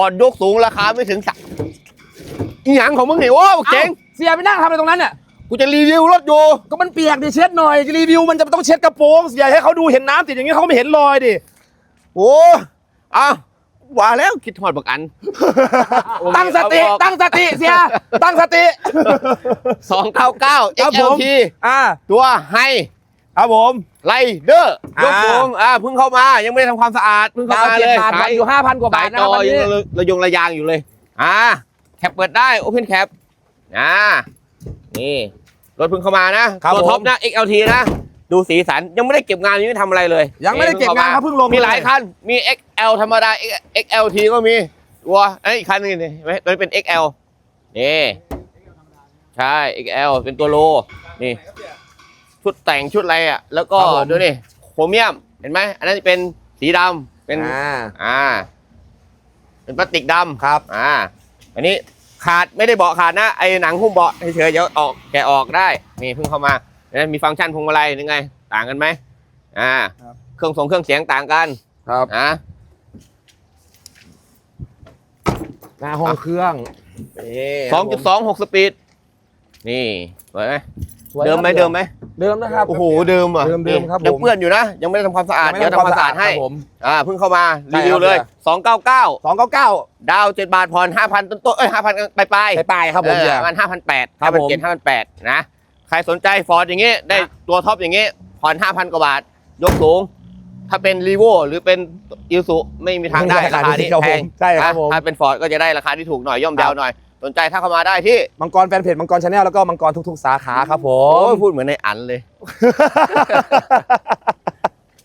อร์ดยกสูงราคาไม่ถึงสักอีหยังของมึงนี่โอ้เจ๋งเอ้าเสียไปนั่งทำอะไรตรงนั้นเนี่ยกูจะรีวิวรถอยู่ก็มันเปียกดิเช็ดหน่อยจะรีวิวมันจะต้องเช็ดกระโปรงเสียให้เขาดูเห็นน้ำติดอย่างนี้เขาก็ไม่เห็นรอยดิโอ้อ้าวว่าแล้วคิดทอดบักอัน ตั้งสติ ตั้งสติเสีย ตั้งสติสองเก้าเก้าครับผม XLT อ่าตัวไฮ ครับผมไรเดอร์อ่ายกสูงอ่าเพิ่งเข้ามายังไม่ได้ทำความสะอาดเพิ่งเข้าดาวมาเจ็ดเลยบาทวันอยู่ห้าพันกว่าบาสาทยนะจครับอวันยังนี้ระระยงระยางอยู่เลยอ่าแคปเปิดได้โอเพนแคปอ่านี่รถเพิ่งเข้ามานะครับตัวผมท็อปนะ XLT นะ ดูสีสันยังไม่ได้เก็บงานยังไม่ทำอะไรเลย ยังไม่ได้เก็บงานครับเพิ่งลงมีหลายเลยคันมี XL ธรรมดา XLT ก็มีตัวไอ้ยอีกคันหนึงนี่เห็นไหมตัวนี้เป็น XL นี่ใช่ XL เป็นตัวโลนี่ ชุดแต่งชุดอะไรอะ แล้วก็ครับผม ดูนี่โครเมียมเห็นไหมอันนั้นเป็นสีดำเป็นอ่าอ่า เป็นพลาสติกดำครับ อ่า อันนี้ขาดไม่ได้เบาะขาดนะไอ้หนังหุ้มเบาะเฉยๆเดี๋ยวออกแกะออกได้นี่เพิ่งเข้ามาเห็นไหมมีฟังก์ชันพวงมาลัยยังไง ต่างกันไหมอ่าครับ เครื่องส่งเครื่องเสียงต่างกันครับอ่าหน้าห้องเครื่องสองจุดสองหกสปีดนี่สวยไหม สวยเดิมไหมครับเดิมไหมเดิมนะครับ โอ้โหเดิมอะเดิมเดิมครับยังผมเปื้อนอยู่นะ ยังไม่ได้ทำความสะอาดเดี๋ยวทำความสะอาดให้ครับผม อ่าเพิ่งเข้ามาใช่รีครับวิวเลยเสียสองเก้าเก้าสองเก้าเก้าดาวเจ็ดบาทผ่อนห้าพันต้นต้นเอ้ยห้าพันปลายปลายไปปลายครับผมเออเสีย ประมาณห้าพันแปดครัห้าบพันผมเจ็ดห้าพันแปดนะใครสนใจฟอร์ดอย่างงี้ได้ตัวท็อปอย่างงี้ผ่อนห้าพันกว่าบาท ยกสูง ถ้าเป็นรีโวหรือเป็นอิลสุไม่มีทางได้ไม่มีราราคาคาที่ที่ครับแพผงมใช่ครับผมนะถ้าเป็นฟอร์ดก็จะได้ราคาที่ถูกหน่อยย่อมครัเยาบวหน่อย สนใจถ้าเข้ามาได้ที่มังกรแฟนเพจมังกรชาแนลแล้วก็มังกรทุกๆ สาขาครับผโอ้มยพูดเหมือนในอันเลย